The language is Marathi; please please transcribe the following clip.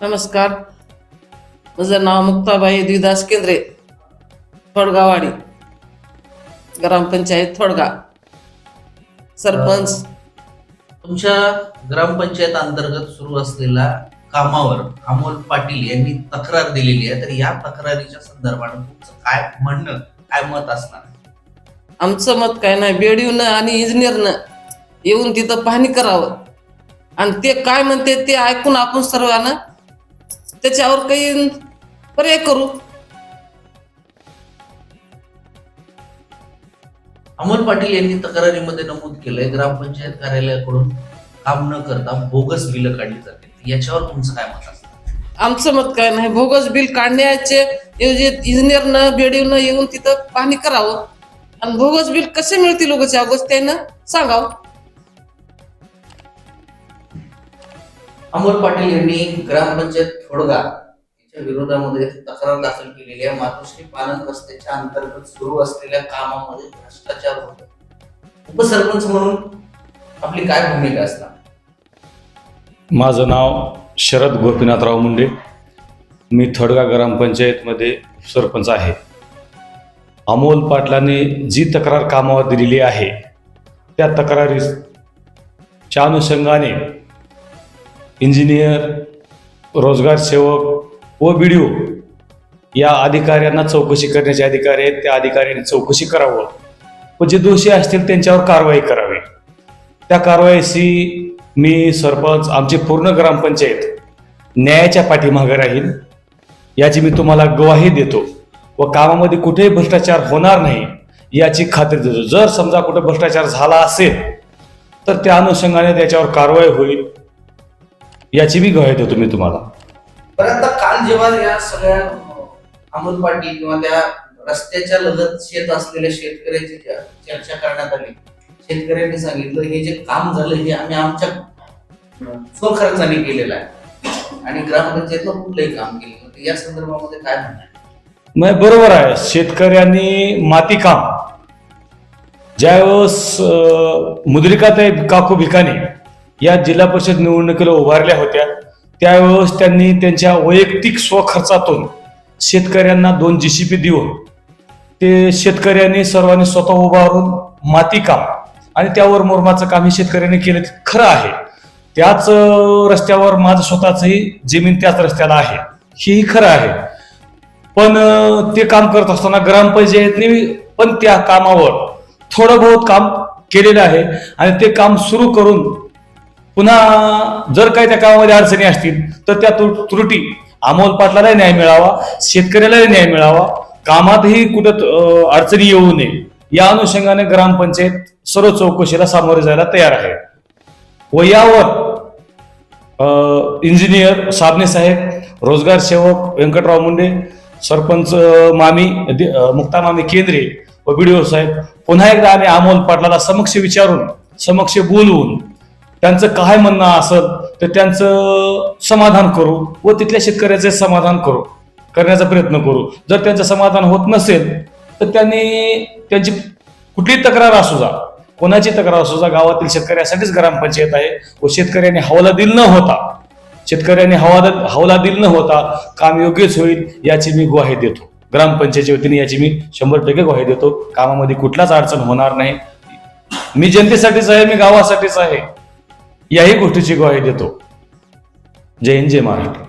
नमस्कार. माझं नाव मुक्ताबाई द्विदास केंद्रे थोडगावाडी ग्रामपंचायत थोडगा. सरपंच. तुमच्या ग्रामपंचायत अंतर्गत सुरू असलेल्या कामावर अमोल पाटील यांनी तक्रार दिलेली आहे. तर या तक्रारीच्या संदर्भात तुमचं काय म्हणणं काय मत असणार? आमचं मत काय नाही बेडीवनं आणि इंजिनियरनं येऊन तिथं पाहणी करावं. आणि ते काय म्हणते ते ऐकून आपण सर्वांना त्याच्यावर काही पर्याय करू. अमोल पाटील यांनी तक्रारीमध्ये नमूद केलंय ग्रामपंचायत कार्यालयाकडून काम न करता बोगस बिलं काढली जाते. याच्यावर तुमचं काय मत आमचं मत काय नाही भोगस बिल काढण्याचे ऐवजी इंजिनियरनं बेडीवनं येऊन तिथं पाहणी करावं. आणि भोगस बिल कसे मिळतील लोकच्या अगोदर त्यानं सांगावं. अमोल पाटील यांनी ग्रामपंचायत थोडगा याच्या विरोधामध्ये तक्रार दाखल केलेली आहे. मातोश्री पालन रस्त्याच्या अंतर्गत सुरू असलेल्या कामामध्ये भ्रष्टाचार होतो. उपसरपंच म्हणून आपली काय भूमिका असणार? माझं नाव शरद गोपीनाथराव मुंडे. मी थडगा ग्रामपंचायतमध्ये सरपंच आहे. अमोल पाटलांनी जी तक्रार कामावर दिलेली आहे त्या तक्रारीच्या अनुषंगाने इंजिनियर रोजगार सेवक व बी डी ओ या अधिकाऱ्यांना चौकशी करण्याचे अधिकारी आहेत त्या अधिकाऱ्यांनी चौकशी करावं. व जे दोषी असतील त्यांच्यावर कारवाई करावी. त्या कारवाईशी मी सरपंच आमची पूर्ण ग्रामपंचायत न्यायाच्या पाठीमागे राहील. याची मी तुम्हाला ग्वाही देतो. व कामामध्ये कुठेही भ्रष्टाचार होणार नाही याची खात्री देतो. जर समजा कुठे भ्रष्टाचार झाला असेल तर त्या अनुषंगाने त्याच्यावर कारवाई होईल. याची मी ग्वाही देतो मी तुम्हाला. पण आता काल जेव्हा या सगळ्या अमोल पाटील किंवा त्या रस्त्याच्या लगत शेत असलेल्या शेतकऱ्याची चर्चा करण्यात आली. शेतकऱ्यांनी सांगितलं हे जे काम झालं हे आम्ही आमच्या स्वखर्चाने केलेलं आहे. आणि ग्रामपंचायतनं कुठलंही काम केलं या संदर्भामध्ये काय म्हणणं आहे? मग बरोबर आहे. शेतकऱ्यांनी मातीकाम ज्यावेळेस अं, मुद्रिकाताई काकू भिकाणे या जिल्हा परिषद निवडणुकीला उभारल्या होत्या. त्यावेळेस त्यांनी त्यांच्या वैयक्तिक स्वखर्चातून शेतकऱ्यांना दोन जीसीपी देऊन ते शेतकऱ्यांनी सर्वांनी स्वतः उभारून मातीकाम आणि त्यावर मुरमाचं काम हे शेतकऱ्यांनी केलं. खरं आहे. त्याच रस्त्यावर माझं स्वतःचंही जमीन त्याच रस्त्याला आहे. हेही खरं आहे. पण ते काम करत असताना ग्रामपंचायतने पण त्या कामावर थोडं बहुत काम केलेलं आहे आणि ते काम सुरू करून पुन्हा जर काही त्या कामामध्ये अडचणी असतील तर त्या त्रुटी अमोल पाटलालाही न्याय मिळावा शेतकऱ्यालाही न्याय मिळावा. कामातही कुठं अडचणी येऊ नये. या अनुषंगाने ग्रामपंचायत सर्व चौकशीला सामोरे जायला तयार आहे. व यावर इंजिनियर साबणे साहेब रोजगार सेवक व्यंकटराव मुंडे सरपंच मामी दि- मुक्ता मामी केंद्रे व बीडीओ साहेब पुन्हा एकदा आम्ही अमोल पाटलाला समक्ष विचारून समक्ष बोलवून त्यांचं काय म्हणणं असेल तर त्यांचं समाधान करू व तिथल्या शेतकऱ्याचे समाधान करू करण्याचा प्रयत्न करू. जर त्यांचं समाधान होत नसेल तर त्यांनी त्यांची कुठलीही तक्रार असू जा कोणाची तक्रार असू जा गावातील शेतकऱ्यासाठीच ग्रामपंचायत आहे व शेतकऱ्यांनी हवाला दिल न होता शेतकऱ्यांनी हवाला हवाला दिल न होता काम योग्यच होईल याची मी ग्वाही देतो. ग्रामपंचायतीच्या वतीने याची मी शंभर टक्के ग्वाही देतो. कामामध्ये कुठलाच अडचण होणार नाही. मी जनतेसाठीच आहे मी गावासाठीच आहे. याही गोष्टीची ग्वाही देतो. जय हिंद जय महाराष्ट्र.